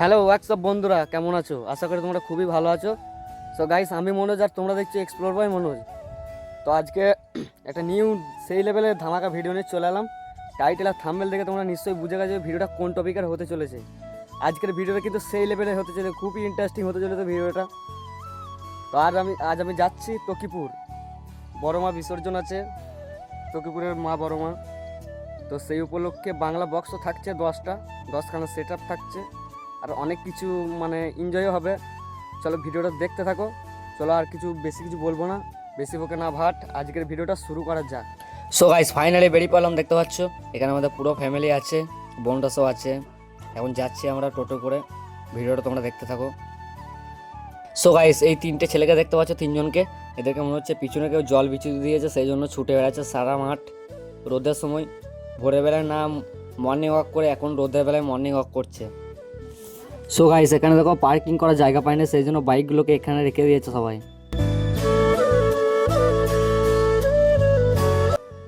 Hello WhatsApp বন্ধুরা? কেমন আছো? আশা করি তোমরা খুবই ভালো আছো। সো গাইস আমি মনোজ আর তোমরা দেখছ এক্সপ্লোর বাই মনোজ। তো আজকে একটা নিউ সেই লেভেলের ধামাকা ভিডিও নিয়ে চলে এলাম। টাইটেল আর থাম্বেল দেখে তোমরা নিশ্চয়ই বুঝে গেছো ভিডিওটা কোন টপিকের হতে চলেছে। আজকের ভিডিওটা কিন্তু সেই লেভেলের হতে চলেছে, খুবই ইন্টারেস্টিং হতে চলেছে ভিডিওটা তো আজ আমি আজ আমি যাচ্ছি তকিপুর বড় মা বিসর্জন আছে তকিপুরের মা বড় মা তো সেই উপলক্ষে বাংলা বক্সও থাকছে দশটা, দশখানা সেট আপ থাকছে। আর অনেক কিছু মানে এনজয়ও হবে। চলো ভিডিওটা দেখতে থাকো। চলো আর কিছু বেশি কিছু বলব না। বেশি বকে না ভাট। আজকের ভিডিওটা শুরু করা যাক। সো গাইস ফাইনালি বেরিয়ে পেলাম দেখতে পাচ্ছ? এখানে আমাদের পুরো ফ্যামিলি আছে, বোনটা সব আছে। এখন যাচ্ছি আমরা টোটো করে। ভিডিওটা তোমরা দেখতে থাকো। সো গাইস এই তিনটে ছেলেকে দেখতে পাচ্ছ, তিনজনকে। এদেরকে মনে হচ্ছে পিছনে কেউ জল বিচু দিয়েছে, সেই জন্য ছুটে বেড়াচ্ছে সারা মাঠ। রোদের সময় ভোরের বেলায় না মর্নিং ওয়াক করে এখন রোদের বেলায় মর্নিং ওয়াক করছে। সো গাইস এখানে দেখো পার্কিং করার জায়গা পায় না সেই জন্য বাইকগুলোকে এখানে রেখে দিয়েছে সবাই।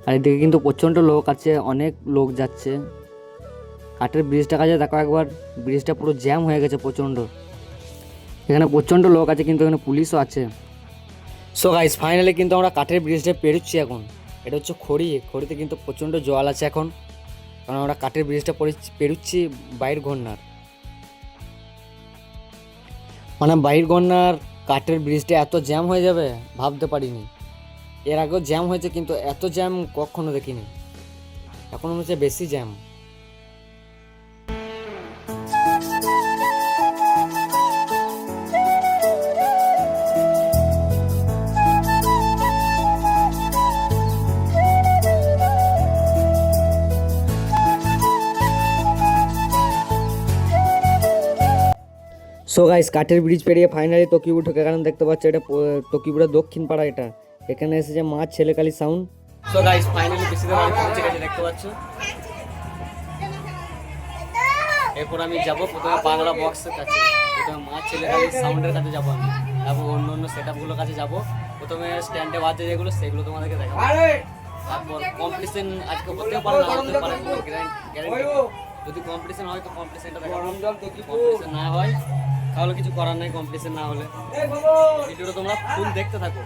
আর এদিকে কিন্তু প্রচণ্ড লোক আছে, অনেক লোক যাচ্ছে। কাঠের ব্রিজটা কাছে দেখো একবার ব্রিজটা পুরো জ্যাম হয়ে গেছে প্রচণ্ড। এখানে প্রচণ্ড লোক আছে, কিন্তু এখানে পুলিশও আছে। সো গাইস ফাইনালি কিন্তু আমরা কাঠের ব্রিজটা পেরোচ্ছি এখন। এটা হচ্ছে খড়ি, খড়িতে কিন্তু প্রচণ্ড জল আছে এখন। কারণ আমরা কাঠের ব্রিজটা পেরোচ্ছি, বাইর ঘন্নার মানে বাইর গন্যার কাঠের ব্রিজটা এত জ্যাম হয়ে যাবে, ভাবতে পারিনি। এর আগেও জ্যাম হয়েছে, কিন্তু এত জ্যাম কখনো দেখিনি। এখন হচ্ছে বেশি জ্যাম। সো গাইস কাঠের ব্রিজ পেরিয়ে ফাইনালি তকিপুর ঢুকে গেলাম দেখতে পাচ্ছ এটা তকিপুরের দক্ষিণ পাড়া এটা। এখানে এসেছে মাছ ছেলেকালি সাউন্ড সো গাইস ফাইনালি বেশিদের বাড়ি পৌঁছে গেছে দেখতে পাচ্ছ? এরপর আমি যাব প্রথমে বাংলা বক্সের কাছে। প্রথমে মাছ ছেলেকালি সাউন্ডের কাছে যাব আমি। তারপর অন্য অন্য সেট আপগুলোর কাছে যাব। প্রথমে স্ট্যান্ডে বাজে যেগুলো সেগুলো তোমাদেরকে দেখাবো। তারপর কম্পিটিশন আজকে হতেও পারে না হতে পারে গ্যারান্টি যদি কম্পিটিশন হয় তো কম্পিটিশনটা দেখাবো। কম্পিটিশন না হয় তাহলে কিছু করার নাই কম্পিটিশন না হলে। ভিডিওটা তোমরা ফুল দেখতে থাকো।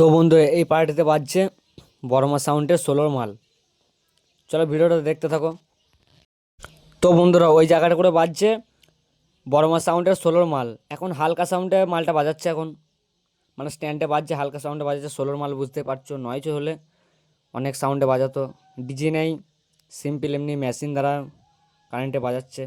তো বন্ধু এই পার্টিতে বাজছে বড়মা সাউন্ডের ষোলোর মাল। চলো ভিডিওটা দেখতে থাকো। তো বন্ধুরা, ওই জায়গাটা করে বাজছে বড়মা সাউন্ডের ষোলোর মাল। এখন হালকা সাউন্ডে মালটা বাজাচ্ছে এখন। মানে স্ট্যান্ডে বাজছে, হালকা সাউন্ডে বাজাচ্ছে, ষোলোর মাল বুঝতে পারছ নয়চো হলে। অনেক সাউন্ডে বাজাতো। ডিজে নেই, সিম্পল এমনি মেশিন দ্বারা কারেন্টে বাজাচ্ছে।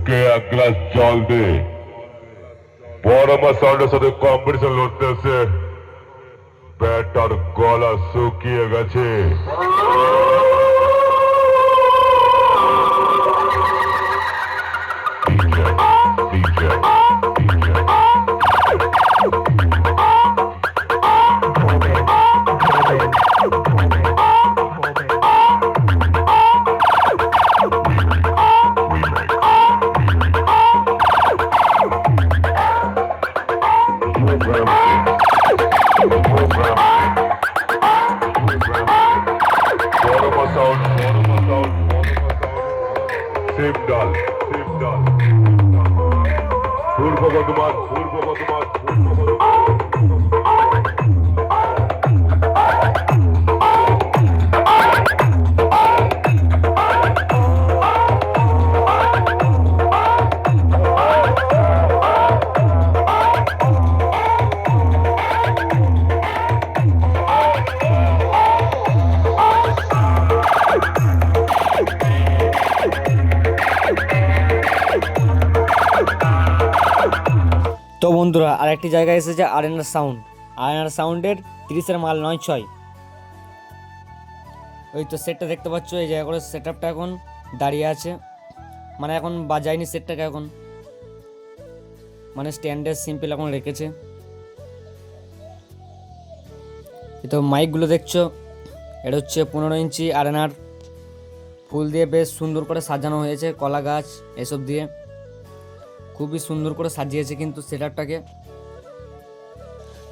ওকে এক গ্লাস জল দে। বড় আমার সাউন্ডের সাথে কম্পিটিশন লড়তেছে। ব্যাটার গলা শুকিয়ে গেছে। বন্ধুরা, আরেকটি জায়গায় এসেছে আরেনার সাউন্ড। আরেনার সাউন্ডের তিরিশের মাল নয় ছয়। ওই তো সেটটা দেখতে পাচ্ছ, এই জায়গা করে সেট আপটা এখন দাঁড়িয়ে আছে। মানে এখন বাজায়নি সেটটাকে এখন। মানে স্ট্যান্ডে সিম্পল এখন রেখেছে। তো মাইকগুলো দেখছ, এটা হচ্ছে পনেরো ইঞ্চি আরেনার। ফুল দিয়ে বেশ সুন্দর করে সাজানো হয়েছে, কলা গাছ, এসব দিয়ে। খুবই সুন্দর করে সাজিয়েছে কিন্তু সেটারটাকে।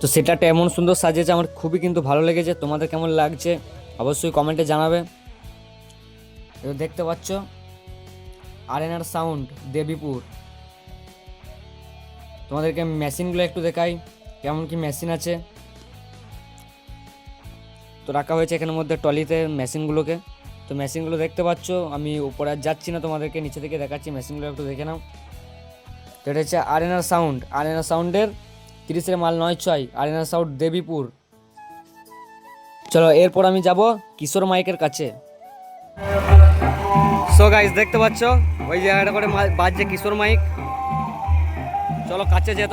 তো সেটারটা এমন সুন্দর সাজিয়েছে, আমার খুবই কিন্তু ভালো লেগেছে। তোমাদের কেমন লাগছে অবশ্যই কমেন্টে জানাবে। দেখতে পাচ্ছ আরেনার সাউন্ড দেবীপুর। তোমাদেরকে মেশিনগুলো একটু দেখাই, কেমন কি মেশিন আছে। তো রাখা হয়েছে এখানের মধ্যে টলিতে মেশিনগুলোকে। তো মেশিনগুলো দেখতে পাচ্ছ, আমি উপরে যাচ্ছি না তোমাদেরকে, নিচে থেকে দেখাচ্ছি, মেশিনগুলো একটু দেখে নাও। এটা হচ্ছে আরেনার সাউন্ড। আরেনার সাউন্ডের তিরিশের মাল নয় ছয় আরেনার সাউন্ড দেবীপুর। চলো, এরপর আমি যাব কিশোর মাইকের কাছে। সো গাইস দেখতে পাচ্ছ? ওই জায়গাটা করে বাজছে কিশোর মাইক। চলো, কাছে যেত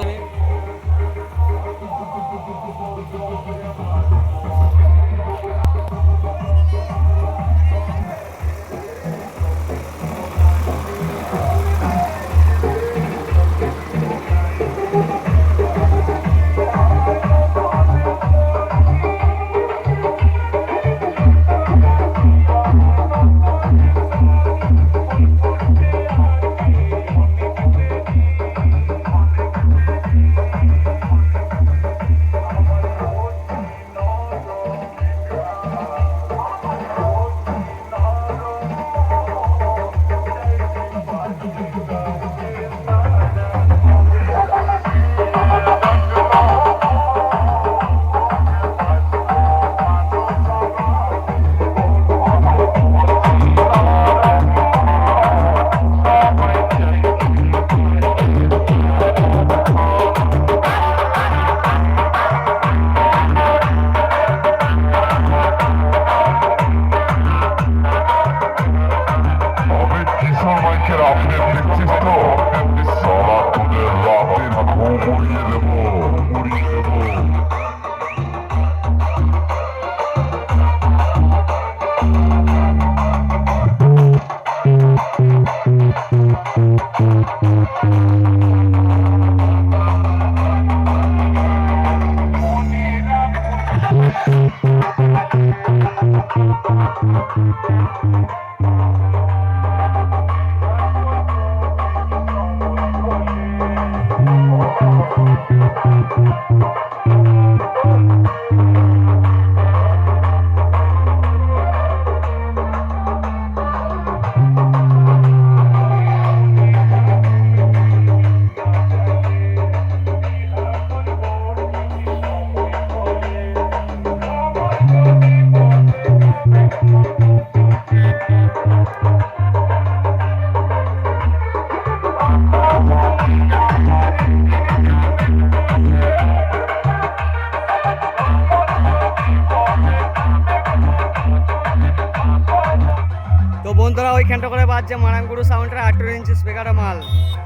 বাজছে মারাঙ্গুরু সাউন্ডের আঠেরো ইঞ্চি স্পিকারটা মাল।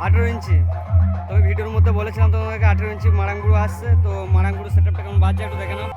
আঠেরো ইঞ্চি তবে ভিডিওর মধ্যে বলেছিলাম তোমাকে আঠেরো ইঞ্চি মারাঙ্গুরু আসছে, তো মারাঙ্গুরু সেটআপটা কেমন বাজছে একটু দেখে নাও।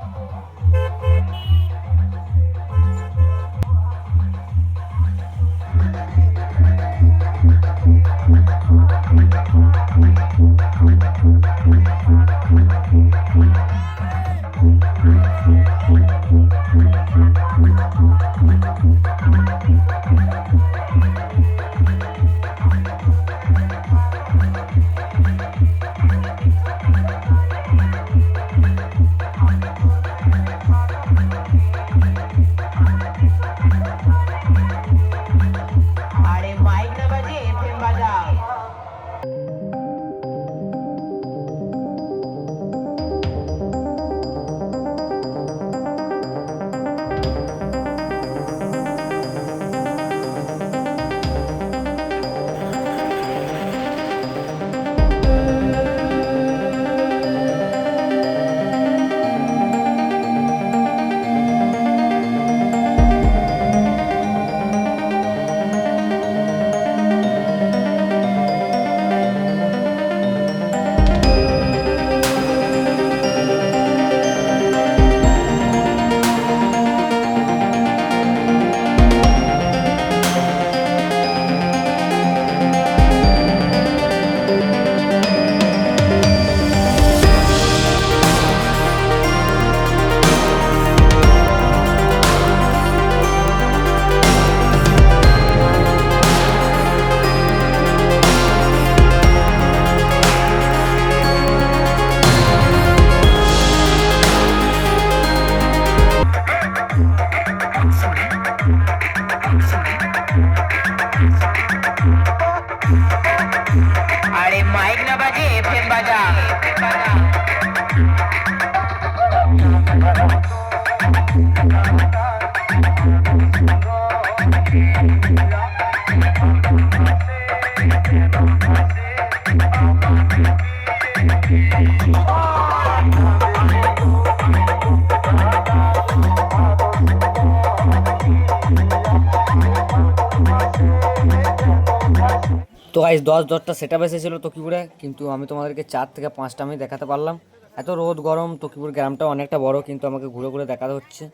গাইজ দশ, দশটা সেট আপ এসেছিল তকিপুরে, কিন্তু আমি তোমাদেরকে চার থেকে পাঁচটা আমি দেখাতে পারলাম। এত রোদ, গরম, তকিপুর গ্রামটা অনেকটা বড়, কিন্তু আমাকে ঘুরে ঘুরে দেখাতে হচ্ছে।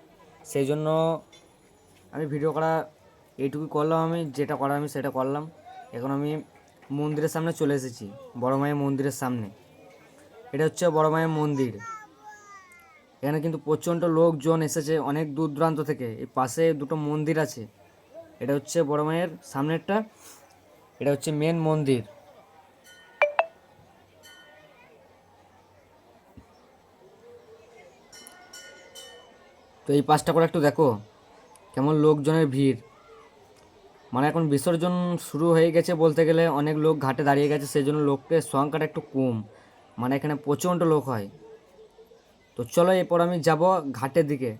সেই জন্য আমি ভিডিও করা এইটুকুই করলাম আমি, যেটা করার আমি সেটা করলাম। এখন আমি মন্দিরের সামনে চলে এসেছি, বড় মায়ের মন্দিরের সামনে। এটা হচ্ছে বড় মায়ের মন্দির। এখানে কিন্তু প্রচণ্ড লোকজন এসেছে, অনেক দূর দূরান্ত থেকে। এই পাশে দুটো মন্দির আছে। এটা হচ্ছে বড় মায়ের সামনেরটা। এটা হচ্ছে মেন মন্দির। তো এই পাশটা করে একটু দেখো, কেমন লোকজনের ভিড়। মানে এখন বিসর্জন শুরু হয়ে গেছে বলতে গেলে, অনেক লোক ঘাটে দাঁড়িয়ে গেছে সেই জন্য লোকের সংখ্যাটা একটু কম। মানে এখানে প্রচণ্ড লোক হয়। তো চলো এরপর আমি যাব ঘাটের দিকে।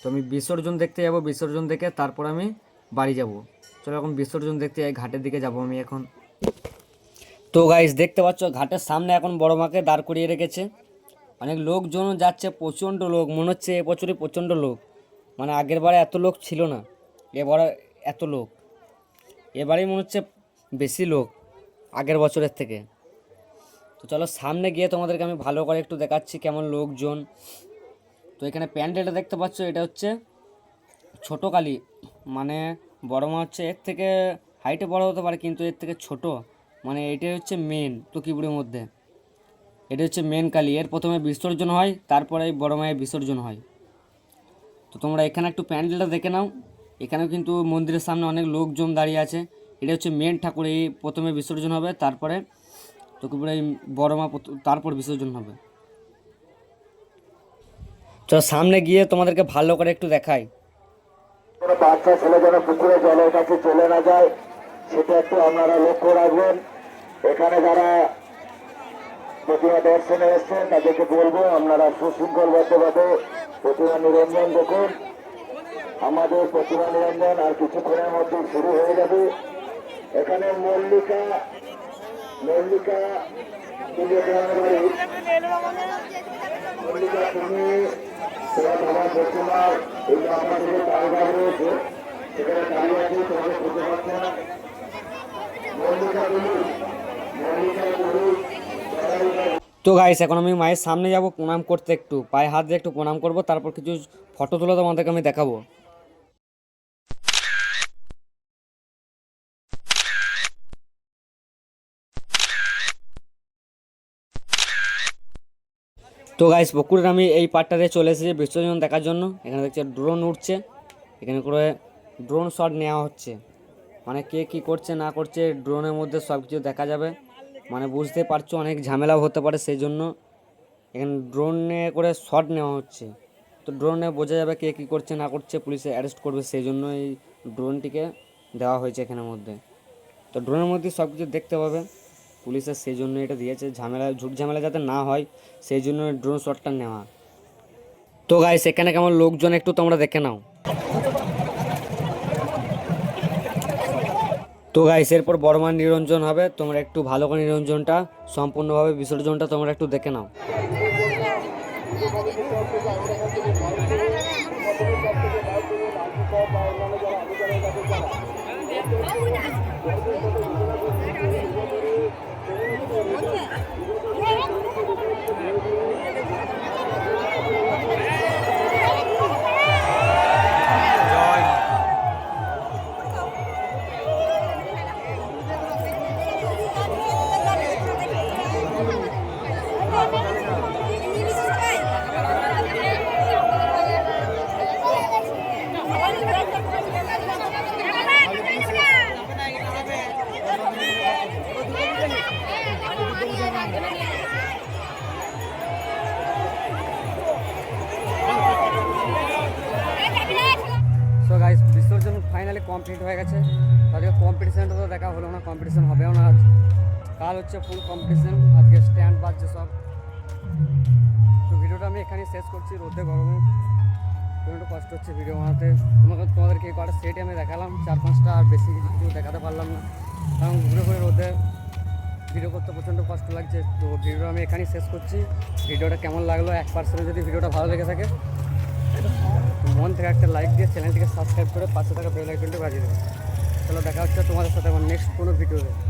তো আমি বিসর্জন দেখতে যাব, বিসর্জন দেখে তারপর আমি বাড়ি যাব। চলো এখন বিসর্জন দেখতে যাই, ঘাটের দিকে যাব আমি এখন। তো গাইস দেখতে পাচ্ছ, ঘাটের সামনে এখন বড় মাকে দাঁড় করিয়ে রেখেছে। অনেক লোকজন যাচ্ছে, প্রচণ্ড লোক, মনে হচ্ছে এবছরই প্রচণ্ড লোক। মানে আগের বারে এত লোক ছিল না, এবারে এত লোক। এবারেই মনে হচ্ছে বেশি লোক আগের বছরের থেকে। তো চলো, সামনে গিয়ে তোমাদেরকে আমি ভালো করে একটু দেখাচ্ছি কেমন লোকজন। তো এখানে প্যান্ডেলটা দেখতে পাচ্ছ, এটা হচ্ছে ছোট কালী মানে বড় মা হচ্ছে এর থেকে হাইটে বড় হতে পারে, কিন্তু এর থেকে ছোট। মানে এটাই হচ্ছে মেন টুকিপুরের মধ্যে। এটা হচ্ছে মেন কালী। এর প্রথমে বিসর্জন হয়, তারপরে বড় মায়ের বিসর্জন হয়। তো তোমরা এখানে একটু প্যান্ডেলটা দেখে নাও। এখানেও কিন্তু মন্দিরের সামনে অনেক লোকজন দাঁড়িয়ে আছে। এটা হচ্ছে মেন ঠাকুর, এই প্রথমে বিসর্জন হবে, তারপরে টুকিপুরে বড় মা তারপর বিসর্জন হবে। তো সামনে গিয়ে তোমাদেরকে ভালো করে একটু দেখাই। কোনো বাচ্চা ছেলে যেন পুকুরে জলের কাছে চলে না যায়, সেটা একটু আপনারা লক্ষ্য রাখবেন। এখানে যারা প্রতিমা দর্শনে এসছেন, তাদেরকে বলব, আপনারা সুশৃঙ্খলবদ্ধভাবে প্রতিমা নিরঞ্জন দেখুন। আমাদের প্রতিমা নিরঞ্জন আর কিছুক্ষণের মধ্যে শুরু হয়ে যাবে। এখানে মল্লিকা মল্লিকা মল্লিকা তুমি এই আপনাদের তালিকা রয়েছে। সেখানে করতে পারছে না। তো গাইস এখন আমি মায়ের সামনে যাব প্রণাম করতে একটু। পায়ে হাত দিয়ে একটু প্রণাম করব, তারপর কিছু ফটো তুলে তোমাদেরকে আমি দেখাবো। তো গাইস বকুড়ের আমি এই পার্টটাতে চলে এসেছি বিসর্জন দেখার জন্য। এখানে দেখছি ড্রোন উঠছে এখানে করে ড্রোন শট নেওয়া হচ্ছে। মানে কে কী করছে, না করছে ড্রোনের মধ্যে সব কিছু দেখা যাবে। মানে বুঝতে পারছ, অনেক ঝামেলাও হতে পারে সেই জন্য এখানে ড্রোনে করে শট নেওয়া হচ্ছে। তো ড্রোনে বোঝা যাবে কে কী করছে, না করছে পুলিশে অ্যারেস্ট করবে সেই জন্য এই ড্রোনটিকে দেওয়া হয়েছে এখানের মধ্যে। তো ড্রোনের মধ্যে সব কিছু দেখতে পাবে। পুলিশের সেই জন্য এটা দিয়েছে। ঝামেলা ঝুট ঝামেলা যাতে না হয় সেই জন্য ড্রোন শটটা নেওয়া। তো গাই সেখানে কেমন লোকজন একটু তোমরা দেখে নাও। তো গাইস এরপর বর্মান নিরঞ্জন হবে। তোমরা একটু ভালো করে নিরঞ্জনটা, সম্পূর্ণভাবে বিসর্জনটা তোমরা একটু দেখে নাও। দেখা হলো না কম্পিটিশান হবেও না আজ। কাল হচ্ছে ফুল কম্পিটিশান আজকে স্ট্যান্ড বাজছে সব। তো ভিডিওটা আমি এখানেই শেষ করছি, রোদে গরমে। কোনো একটু কষ্ট হচ্ছে ভিডিও বানাতে। তোমাকে তোমাদেরকে কটা সেটই আমি দেখালাম, চার পাঁচটা আর বেশি কিছু দেখাতে পারলাম না। কারণ ঘুরে ঘুরে রোদে ভিডিও করতে প্রচণ্ড কষ্ট লাগছে। তো ভিডিওটা আমি এখানেই শেষ করছি। ভিডিওটা কেমন লাগল এক পার্সেন্ট যদি ভিডিওটা ভালো লেগে থাকে, মন থেকে একটা লাইক দিয়ে চ্যানেলটিকে সাবস্ক্রাইব করে পাশে থাকা বেল আইকনটি বাজিয়ে দেবে। চলো দেখা হচ্ছে তোমাদের সাথে আমার নেক্সট কোনো ভিডিওতে